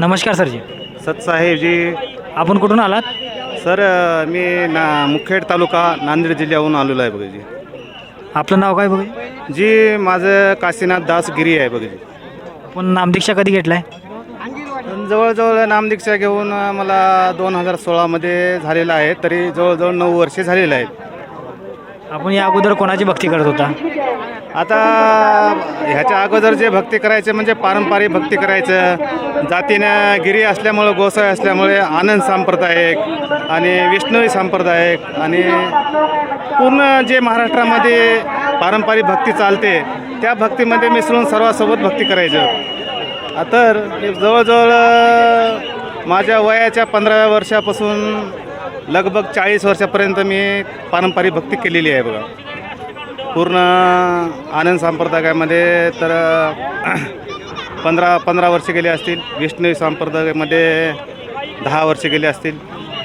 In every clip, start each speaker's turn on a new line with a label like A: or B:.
A: नमस्कार सरजी.
B: सतसाहेबजी.
A: आपण कुठून आलात?
B: सर मी ना मुखेड तालुका नांदेड जिल्ह्याहून आलेलो आहे बघा जी.
A: आपलं नाव काय बघा?
B: जी माझं काशीनाथ दास गिरी आहे बघा जी.
A: आपण नामदीक्षा कधी घेतलाय?
B: जवळजवळ नामदीक्षा घेऊन मला दोन हजार सोळामध्ये झालेलं आहे तरी जवळजवळ नऊ वर्षे झालेलं आहेत.
A: आपण या अगोदर कोणाची भक्ती करत होता?
B: आता ह्याच्या अगोदर जे भक्ती करायचे म्हणजे पारंपरिक भक्ती करायचं. जातीनं गिरी असल्यामुळं गोसाई असल्यामुळे आनंद सांप्रदायिक आणि विष्णवी सांप्रदायिक आणि पूर्ण जे महाराष्ट्रामध्ये पारंपरिक भक्ती चालते त्या भक्तीमध्ये मिसळून सर्वांसोबत भक्ती करायचं. तर जवळजवळ माझ्या वयाच्या पंधराव्या वर्षापासून लगभग चाळीस वर्षापर्यंत मी पारंपरिक भक्ती केलेली आहे बघा. पूर्ण आनंद संप्रदायामध्ये तर पंधरा पंधरा वर्ष गेले असतील विष्णू संप्रदायामध्ये दहा वर्ष गेले असतील.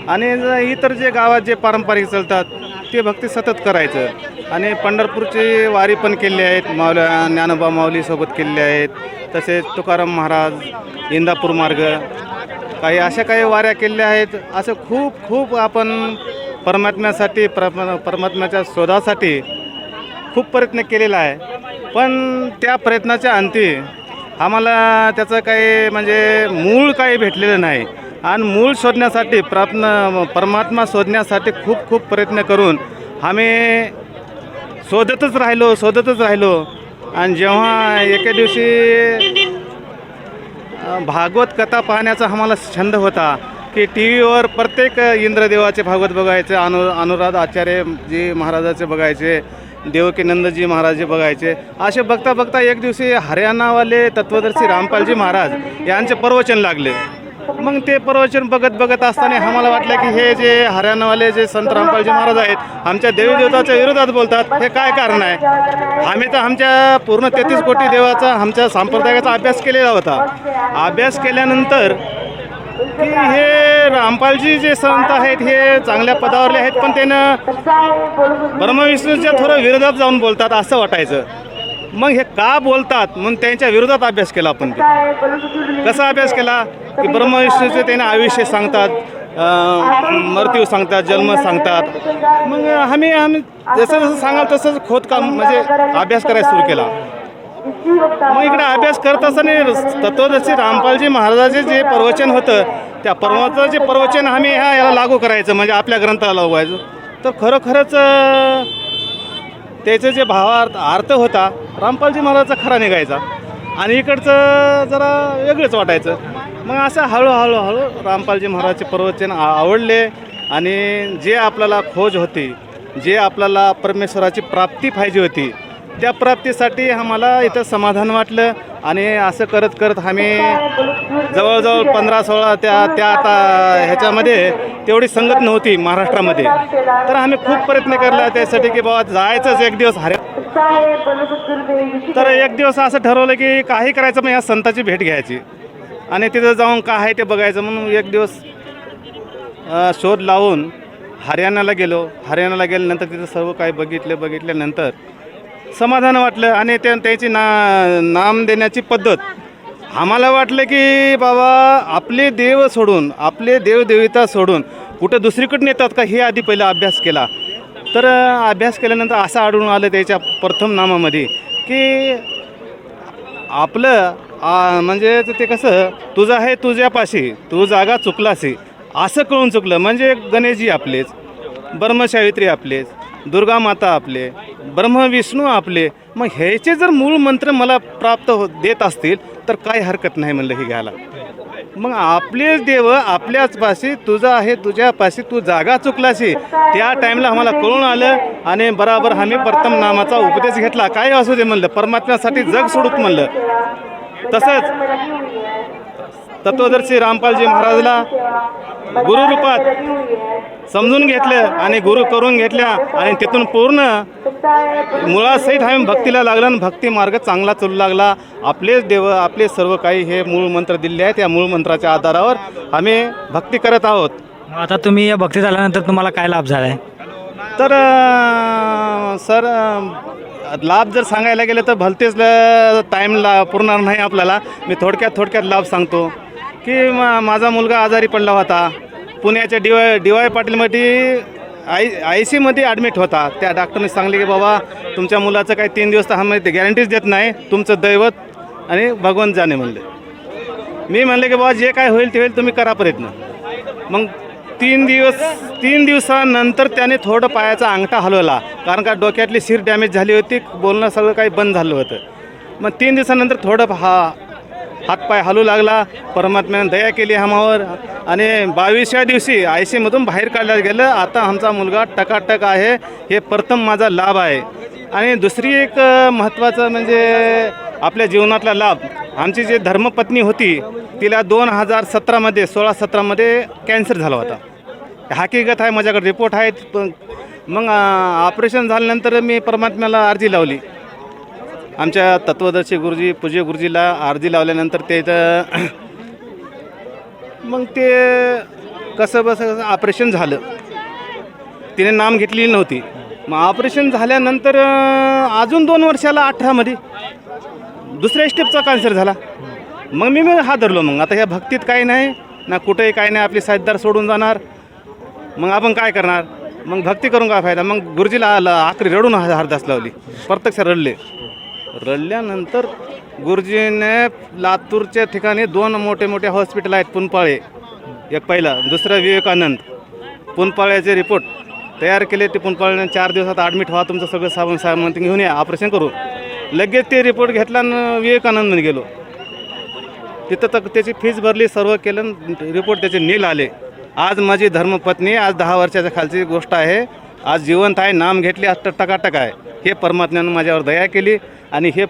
B: आणि इतर जे गावात जे पारंपरिक चालतात ते भक्ती सतत करायचं. आणि पंढरपूरची वारी पण केली आहेत माऊल्या ज्ञानोबा माऊलीसोबत केलेली आहेत. तसेच तुकाराम महाराज इंदापूर मार्ग काही अशा काही वाऱ्या केलेल्या आहेत असं खूप खूप आपण परमात्म्यासाठी परमात्म्याच्या शोधासाठी खूप प्रयत्न केलेला आहे. पण त्या प्रयत्नाच्या अंती आम्हाला त्याचं काही म्हणजे मूळ काही भेटलेलं नाही. आणि मूळ शोधण्यासाठी प्रयत्न परमात्मा शोधण्यासाठी खूप खूप प्रयत्न करून आम्ही शोधतच राहिलो शोधतच राहिलो. आणि जेव्हा एके दिवशी भागवत कथा पाहण्याचा आम्हाला छंद होता की टी व्हीवर प्रत्येक इंद्रदेवाचे भागवत बघायचे अनु अनुराध आचार्य जी महाराजाचे बघायचे देवकीनंदजी महाराजजी बघायचे. असे बघता बघता एक दिवशी हरियाणावाले तत्वदर्शी रामपालजी महाराज यांचे प्रवचन लागले. मग ते प्रवचन बघत बघत असताना आम्हाला वाटलं की हे जे हरियाणावाले जे संत रामपालजी महाराज आहेत आमच्या देवी देवताच्या विरोधात बोलतात. हे काय कारण आहे? आम्ही तर आमच्या पूर्ण तेहतीस कोटी देवाचा आमच्या सांप्रदायाचा अभ्यास केलेला होता. अभ्यास केल्यानंतर की हे रामपालजी जे संत आहेत हे चांगल्या पदावरले आहेत पण त्यानं ब्रह्मविष्णूच्या थोडं विरोधात जाऊन बोलतात असं वाटायचं. मग हे का बोलतात? म्हणून त्यांच्या विरोधात अभ्यास केला आपण कसा अभ्यास केला? की ब्रह्मविष्णूचे त्याने आयुष्य सांगतात मृत्यू सांगतात जन्म सांगतात. मग आम्ही आम्ही जसं जसं सांगाल तसंच खोदकाम म्हणजे अभ्यास करायला सुरू केला. मग इकडे अभ्यास करत असताना तत्वदर्शी रामपालजी महाराजाचे जे प्रवचन होतं त्या जे प्रवचन आम्ही ह्या याला लागू करायचं म्हणजे आपल्या ग्रंथाला लावायचं तर खरोखरच त्याचं जे भावार्थ अर्थ होता रामपालजी महाराजचा खरा निघायचा. आणि इकडचं जरा वेगळंच वाटायचं. मग असं हळूहळू हळू रामपालजी महाराजचे प्रवचन आवडले. आणि जे आपल्याला खोज होती जे आपल्याला परमेश्वराची प्राप्ती पाहिजे होती त्या प्राप्तीसाठी आम्हाला इथं समाधान वाटलं. आणि असं करत करत आम्ही जवळजवळ पंधरा सोळा त्या त्या आता ह्याच्यामध्ये तेवढी संगत नव्हती महाराष्ट्रामध्ये. तर आम्ही खूप प्रयत्न केला त्यासाठी की बाबा जायचंच एक दिवस हरे तर एक दिवस असं ठरवलं की काही करायचं मग या संताची भेट घ्यायची. आणि तिथं जाऊन काय आहे ते बघायचं. म्हणून एक दिवस शोध लावून हरियाणाला गेलो. हरियाणाला गेल्यानंतर तिथं सर्व काही बघितले बघितल्यानंतर समाधान वाटलं आणि त्या त्याची ना नाम देण्याची पद्धत. आम्हाला वाटलं की बाबा आपले देव सोडून आपले देवदेविता सोडून कुठं दुसरीकडून येतात का? हे आधी पहिला अभ्यास केला. तर अभ्यास केल्यानंतर असं आढळून आलं त्याच्या प्रथम नामामध्ये की आपलं म्हणजे ते कसं तुझं आहे तुझ्यापाशी तू जागा चुकलासी असं कळून चुकलं. म्हणजे गणेशजी आपलेच ब्रह्मशावित्री आपलेच. दुर्गा माता आपले ब्रह्मविष्णू आपले मग ह्याचे जर मूळ मंत्र मला प्राप्त हो देत असतील तर काही हरकत नाही म्हणलं हे घ्यायला. मग आपलेच देव आपल्याच पाशी तुझं आहे तुझ्यापाशी तू जागा चुकलाशी. त्या टाईमला आम्हाला कळून आलं आणि बराबर आम्ही प्रथम नामाचा उपदेश घेतला. काय असू दे म्हणलं परमात्म्यासाठी जग सोडूत म्हणलं. तसंच तत्वदर्शी रामपालजी महाराजला गुरुरूपात समजून घेतलं आणि गुरु करून घेतल्या आणि तिथून पूर्ण मुळासहित आम्ही भक्तीला लागला आणि भक्ती मार्ग चांगला चालू लागला. आपलेच देव आपले सर्व काही हे मूळ मंत्र दिले आहेत. या मूळ मंत्राच्या आधारावर आम्ही भक्ती करत आहोत.
A: आता तुम्ही या भक्तीत आल्यानंतर तुम्हाला काय लाभ झाला आहे
B: तर सर लाभ जर सांगायला गेलं तर भलतेच टाईम ला पुरणार नाही आपल्याला. मी थोडक्यात थोडक्यात लाभ सांगतो. की मा माझा मुलगा आजारी पडला होता. पुण्याच्या डी वाय डी वाय पाटीलमध्ये आय आय सीमध्ये ॲडमिट होता. त्या डॉक्टरने सांगले की बाबा तुमच्या मुलाचं काही तीन दिवस तर आम्ही गॅरंटीज देत नाही. तुमचं दैवत आणि भगवंत जाणे म्हणले. मी म्हणले की बाबा जे काय होईल ते होईल तुम्ही करा प्रयत्न. मग तीन दिवस तीन दिवसानंतर त्याने थोडं पायाचा अंगठा हलवला. कारण का डोक्यातली शिर डॅमेज झाली होती बोलणं सगळं काही बंद झालं होतं. मग तीन दिवसानंतर थोडं हा हातपाय हलू लागला. परमात्म्याने दया केली आम्हावर. आणि बावीसव्या दिवशी आय सीमधून बाहेर काढलं गेलं. आता आमचा मुलगा टकाटक आहे. हे प्रथम माझा लाभ आहे. आणि दुसरी एक महत्त्वाचं म्हणजे आपल्या जीवनातला लाभ. आमची जी धर्मपत्नी होती तिला दोन हजार सतरामध्ये सोळा सतरामध्ये कॅन्सर झाला होता. हकीकत आहे माझ्याकडे रिपोर्ट आहेत. पण मग ऑपरेशन झाल्यानंतर मी परमात्म्याला अर्जी लावली. आमच्या तत्वदर्शी गुरुजी पूज्य गुरुजीला अर्जी लावल्यानंतर ते इथं मग ते कसं बसं कसं ऑपरेशन झालं. तिने नाम घेतलेली नव्हती. मग ऑपरेशन झाल्यानंतर अजून दोन वर्षाला अठरामध्ये दुसऱ्या स्टेपचा कॅन्सर झाला. मग मी मग हा धरलो मग. आता ह्या भक्तीत काही नाही ना कुठेही काही नाही आपली साथदार सोडून जाणार. मग आपण काय करणार? मग भक्ती करून काय फायदा? मग गुरुजीला आला आखरी रडून हा- हरदास लावली. प्रत्यक्ष रडले. रडल्यानंतर गुरुजीने लातूरच्या ठिकाणी दोन मोठे मोठे हॉस्पिटल आहेत पुनपाळे. एक पहिला दुसरा विवेकानंद. पुनपाळ्याचे रिपोर्ट तयार केले. ते पुनपाळ्याने चार दिवसात ॲडमिट व्हा तुमचं सगळं साबण सामान घेऊन या ऑपरेशन करू लगेच ते रिपोर्ट घेतला आणि गेलो. तिथं तर त्याची फीज भरली सर्व केलं रिपोर्ट त्याचे नील आले. आज माझी धर्मपत्नी आज दहा वर्षाच्या खालची गोष्ट आहे. आज जिवंत आहे नाम घेतले आज टकाटक आहे. हे परमात्म्यानं माझ्यावर दया केली. आणि हे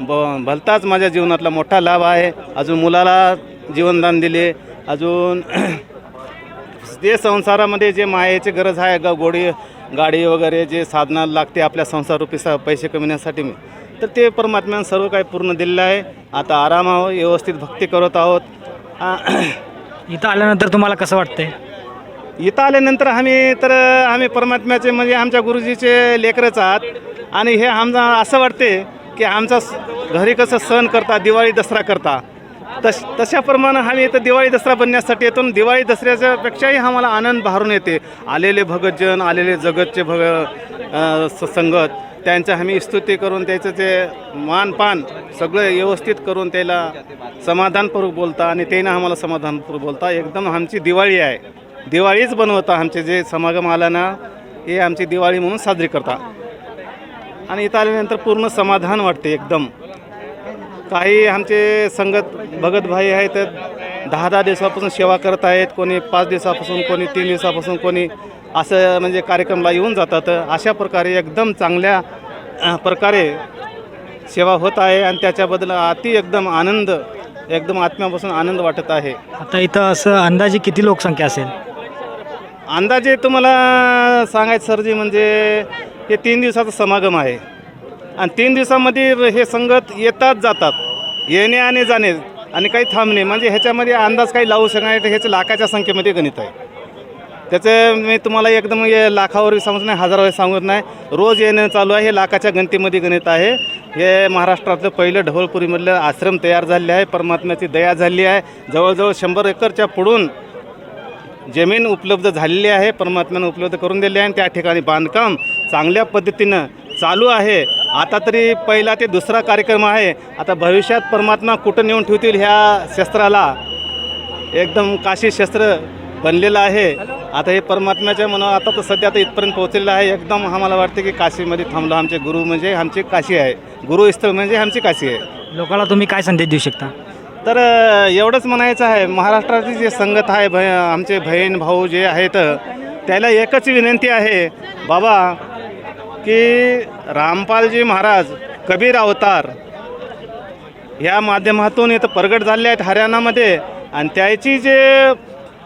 B: ब भलताच माझ्या जीवनातला मोठा लाभ आहे. अजून मुलाला जीवनदान दिले. अजून जे संसारामध्ये जे मायेची गरज आहे ग गोडी गाडी वगैरे जे साधनाला लागते आपल्या संसाररूपी स पैसे कमविण्यासाठी मी. तर ते परमात्म्यानं सर्व काही पूर्ण दिलेलं आहे. आता आराम आहोत व्यवस्थित भक्ती करत आहोत.
A: इथं आल्यानंतर तुम्हाला कसं वाटतंय?
B: इथं आल्यानंतर आम्ही तर आम्ही परमात्म्याचे म्हणजे आमच्या गुरुजीचे लेकरच आहात. आणि हे आमचा असं वाटते की आमचा स- घरी कसं सण करता दिवाळी दसरा करता. तश तशाप्रमाणे आम्ही इथं दिवाळी दसरा बनण्यासाठी येतो आणि दिवाळी दसऱ्याच्या पेक्षाही आम्हाला आनंद भारून येते. आलेले भगतजन आलेले जगतचे भग स- संगत त्यांचं आम्ही स्तुती करून त्याचं ते मानपान सगळं व्यवस्थित करून त्याला समाधानपूर्वक बोलता आणि त्यानं आम्हाला समाधानपूर्वक बोलता. एकदम आमची दिवाळी आहे. दिवाळीच बनवता आमचे जे समागम आला ना हे आमची दिवाळी म्हणून साजरी करता. आणि इथं आल्यानंतर पूर्ण समाधान वाटते एकदम. काही आमचे संगत भगत भाई आहेत दहा दहा दिवसापासून सेवा करत आहेत कोणी पाच दिवसापासून कोणी तीन दिवसापासून कोणी असं म्हणजे कार्यक्रमला येऊन जातात. अशा प्रकारे एकदम चांगल्या प्रकारे सेवा होत आहे आणि त्याच्याबद्दल अति एकदम आनंद एकदम आत्म्यापासून आनंद वाटत आहे.
A: आता इथं असं अंदाजे किती लोकसंख्या असेल?
B: अंदाजे तुम्हाला सांगायचं सरजी म्हणजे हे तीन दिवसाचा समागम आहे. आणि तीन दिवसामध्ये हे संगत येतात जातात. येणे आणि जाणे आणि काही थांबणे म्हणजे ह्याच्यामध्ये अंदाज काही लावू शकणार नाही ह्याचं लाखाच्या संख्येमध्ये गणित आहे. त्याचं मी तुम्हाला एकदम हे लाखावर सांगत नाही हजारावर सांगत नाही. रोज येणं चालू आहे हे लाखाच्या गणतीमध्ये गणित आहे. हे महाराष्ट्रातलं पहिलं ढवळपुरीमधलं आश्रम तयार झाले आहे परमात्म्याची दया झाली आहे. जवळजवळ शंभर एकरच्या पुढून जमीन उपलब्ध झालेली आहे परमात्म्यानं उपलब्ध करून दिली आहे आणि त्या ठिकाणी बांधकाम चांगल्या पद्धतीनं चालू आहे. आता तरी पहिला ते दुसरा कार्यक्रम आहे. आता भविष्यात परमात्मा कुठं नेऊन ठेवतील ह्या शस्त्राला? एकदम काशी शस्त्र बनलेलं आहे. आता हे परमात्म्याच्या मना आता तर सध्या आता इथपर्यंत पोहोचलेलं आहे. एकदम आम्हाला वाटते की काशीमध्ये थांबलो. आमचे गुरु म्हणजे आमची काशी आहे. गुरुस्थळ म्हणजे आमची काशी आहे.
A: लोकांना तुम्ही काय संदेश देऊ शकता?
B: तर एवढंच म्हणायचं आहे. महाराष्ट्राची जे संगत आहे भय आमचे बहीण भाऊ जे आहेत त्याला एकच विनंती आहे. बाबा की रामपालजी महाराज कबीर अवतार ह्या माध्यमातून इथं प्रगट झाले आहेत हरियाणामध्ये. आणि त्याची जे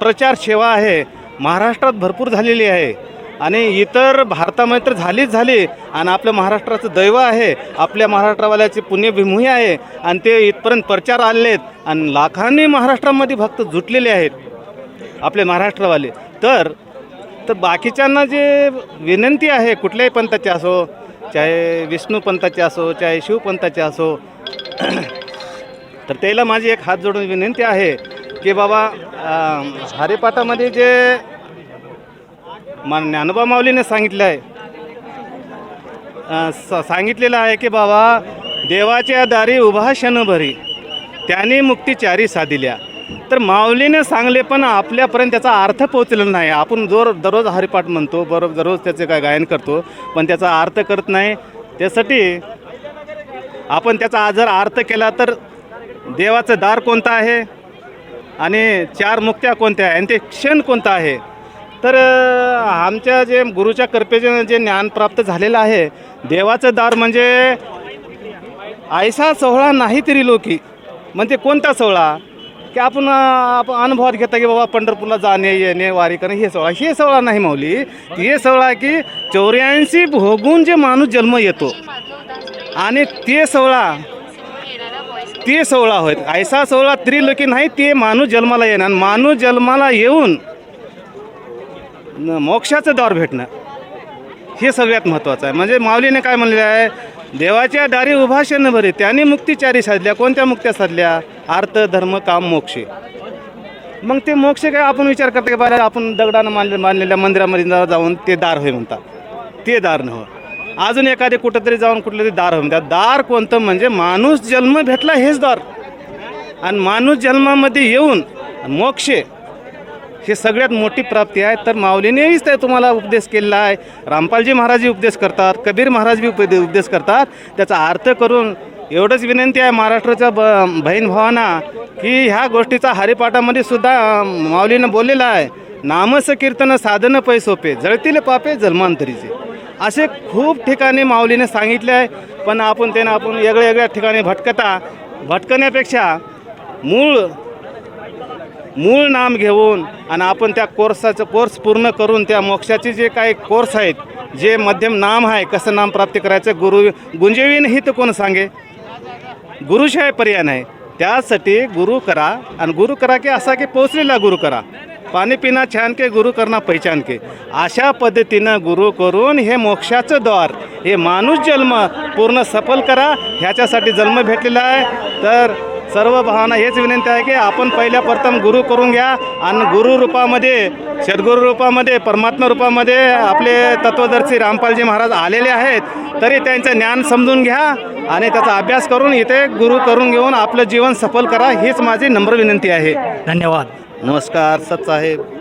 B: प्रचार सेवा आहे महाराष्ट्रात भरपूर झालेली आहे. आणि इतर भारतामध्ये तर झालीच झाली. आणि आपल्या महाराष्ट्राचं दैव आहे आपल्या महाराष्ट्रवाल्याची पुण्यभूमी आहे. आणि ते इथपर्यंत प्रचार आलेले आहेत आणि लाखांनी महाराष्ट्रामध्ये भक्त जुटलेले आहेत आपले महाराष्ट्रवाले. तर तर बाकीच्यांना जे विनंती आहे कुठल्याही पंथाचे असो चाहे विष्णू पंथाचे असो चाहे शिवपंथाचे असो तर त्याला माझी एक हात जोडून विनंती आहे की बाबा हरिपाठामध्ये जे मा ज्ञानोबा माऊलीने सांगितलं आहे स- सांगितलेलं आहे की बाबा देवाच्या दारी उभा क्षणभरी त्याने मुक्ती चारी साधिल्या. तर माऊलीने सांगले पण आपल्यापर्यंत त्याचा अर्थ पोचलेला नाही. आपण जोर दररोज हरिपाठ म्हणतो बरोबर दररोज त्याचे काय गायन करतो पण त्याचा अर्थ करत नाही. त्यासाठी आपण त्याचा जर अर्थ केला तर देवाचं दार कोणतं आहे? आणि चार मुक्त्या कोणत्या आहे? आणि ते क्षण कोणतं आहे? तर आमच्या जे गुरुच्या कृपेचे जे ज्ञान प्राप्त झालेलं आहे देवाचं दार म्हणजे ऐसा सोहळा नाही तरी लोकी. म्हणजे कोणता सोहळा? की आपण आपण अनुभवात घेता की बाबा पंढरपूरला जाणे येणे वारी करणे हे सोहळा हे सोहळा नाही माऊली. हे सोहळा आहे की चौऱ्याऐंशी भोगून जे माणूस जन्म येतो. आणि ते सोहळा ते सोहळा होत ऐसा सोहळा त्रिलोकी नाही ते माणूस जन्माला येणार. माणूस जन्माला येऊन मोक्षाचं दौर भेटणं हे सगळ्यात महत्त्वाचं आहे. म्हणजे माऊलीने काय म्हणलेलं आहे? देवाच्या दारी उभा भरे त्याने मुक्तीचारी साधल्या. कोणत्या मुक्त्या साधल्या? अर्थ धर्म काम मोक्ष. मग ते मोक्ष काय आपण विचार करतो की बाहेर आपण दगडानं मानले बांधलेल्या मंदिरामध्ये जाऊन ते दार होय म्हणतात. ते दार न हो अजून एखादे कुठंतरी जाऊन कुठलं तरी दार होय म्हणतात. दार कोणतं म्हणजे माणूस जन्म भेटला हेच दार. आणि माणूस जन्मामध्ये येऊन मोक्ष हे सगळ्यात मोठी प्राप्ती आहे. तर माऊलीनेच ते तुम्हाला उपदेश केलेला आहे. रामपालजी महाराजही उपदेश करतात. कबीर महाराज बी उपदे उपदेश करतात. त्याचा अर्थ करून एवढंच विनंती आहे महाराष्ट्राच्या ब बहीण भावांना की ह्या गोष्टीचा हरिपाठामध्ये सुद्धा माऊलीनं बोललेलं आहे. नामस कीर्तन साधन पै सोपे जळतील पापे जन्मांतरीचे. असे खूप ठिकाणी माऊलीने सांगितले आहे. पण आपण त्यांना आपण वेगळ्या वेगळ्या ठिकाणी भटकता भटकण्यापेक्षा मूळ मूळ नाम घेऊन आणि आपण त्या कोर्साचं कोर्स पूर्ण करून त्या मोक्षाचे जे काही कोर्स आहेत जे मध्यम नाम आहे कसं नाम प्राप्त करायचं गुरु गुंजवीन हित कोण सांगे? गुरुशिवाय पर्याय नाही. त्यासाठी गुरु करा आणि गुरु करा की असा की पोचलेला गुरु करा. पाणी पिना छान के गुरु करणं पहिचान के. अशा पद्धतीनं गुरु करून हे मोक्षाचं द्वार हे माणूस जन्म पूर्ण सफल करा. ह्याच्यासाठी जन्म भेटलेला आहे. तर सर्व भावांना हेच विनंती आहे की आपण पहिल्या प्रथम गुरु करून घ्या आणि गुरु रूपामध्ये सद्गुरू रूपामध्ये परमात्मा रूपामध्ये आपले तत्वदर्शी रामपालजी महाराज आलेले आहेत तरी त्यांचं ज्ञान समजून घ्या आणि त्याचा अभ्यास करून इथे गुरु करून घेऊन आपलं जीवन सफल करा हीच माझी नम्र विनंती आहे.
A: धन्यवाद.
B: नमस्कार सत साहेब.